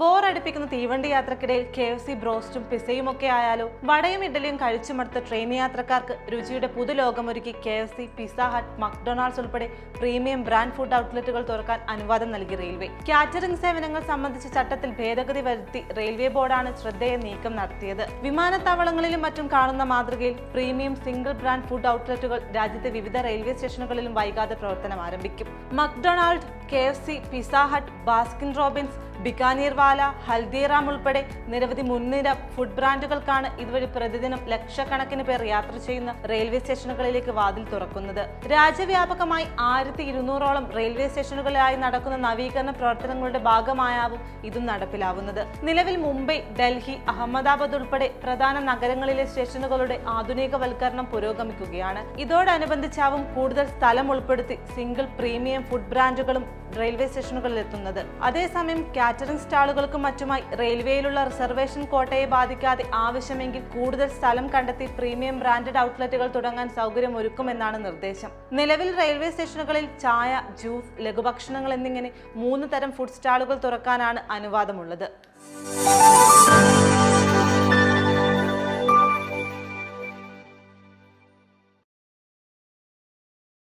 ബോറടിപ്പിക്കുന്ന തീവണ്ടി യാത്രക്കിടയിൽ K F C ബ്രോസ്റ്റും പിസയും ഒക്കെ ആയാലോ വടയും ഇഡലിയും കഴിച്ചുമടുത്ത ട്രെയിൻ യാത്രക്കാർക്ക് രുചിയുടെ പുതുലോകമൊരുക്കി K F C pizza hut McDonald's ഉൾപ്പെടെ പ്രീമിയം ബ്രാൻഡ് ഫുഡ് ഔട്ട്ലെറ്റുകൾ തുറക്കാൻ അനുവാദം നൽകി റെയിൽവേ. കാറ്ററിംഗ് സേവനങ്ങൾ സംബന്ധിച്ച ചട്ടത്തിൽ ഭേദഗതി വരുത്തി റെയിൽവേ ബോർഡാണ് ശ്രദ്ധേയ നീക്കം നടത്തിയത്. വിമാനത്താവളങ്ങളിലും മറ്റും കാണുന്ന മാതൃകയിൽ പ്രീമിയം സിംഗിൾ ബ്രാൻഡ് ഫുഡ് ഔട്ട്ലെറ്റുകൾ രാജ്യത്തെ വിവിധ റെയിൽവേ സ്റ്റേഷനുകളിലും വൈകാതെ പ്രവർത്തനം ആരംഭിക്കും. McDonald K F C pizza hut Baskin Robbins Bikanervala Haldiram ഉൾപ്പെടെ നിരവധി മുൻനിര ഫുഡ് ബ്രാൻഡുകൾക്കാണ് ഇതുവഴി പ്രതിദിനം ലക്ഷക്കണക്കിന് പേർ യാത്ര ചെയ്യുന്ന റെയിൽവേ സ്റ്റേഷനുകളിലേക്ക് വാതിൽ തുറക്കുന്നത്. രാജ്യവ്യാപകമായി ആയിരത്തി ഇരുന്നൂറോളം റെയിൽവേ സ്റ്റേഷനുകളിലായി നടക്കുന്ന നവീകരണ പ്രവർത്തനങ്ങളുടെ ഭാഗമായാവും ഇതും നടപ്പിലാവുന്നത്. നിലവിൽ മുംബൈ ഡൽഹി അഹമ്മദാബാദ് ഉൾപ്പെടെ പ്രധാന നഗരങ്ങളിലെ സ്റ്റേഷനുകളുടെ ആധുനികവൽക്കരണം പുരോഗമിക്കുകയാണ്. ഇതോടനുബന്ധിച്ചാവും കൂടുതൽ സ്ഥലം ഉൾപ്പെടുത്തി സിംഗിൾ പ്രീമിയം ഫുഡ് ബ്രാൻഡുകളും റെയിൽവേ സ്റ്റേഷനുകളിൽ എത്തുന്നത് അതേസമയം കാറ്ററിംഗ് സ്റ്റാളുകൾക്കും മറ്റുമായി റെയിൽവേയിലുള്ള റിസർവേഷൻ കോട്ടയെ ബാധിക്കാതെ ആവശ്യമെങ്കിൽ കൂടുതൽ സ്ഥലം കണ്ടെത്തി പ്രീമിയം ബ്രാൻഡഡ് ഔട്ട്ലെറ്റുകൾ തുടങ്ങാൻ സൗകര്യം ഒരുക്കുമെന്നാണ് നിർദ്ദേശം. നിലവിൽ റെയിൽവേ സ്റ്റേഷനുകളിൽ ചായ ജ്യൂസ് ലഘുഭക്ഷണങ്ങൾ എന്നിങ്ങനെ മൂന്ന് തരം ഫുഡ് സ്റ്റാളുകൾ തുറക്കാനാണ് അനുവാദമുള്ളത്.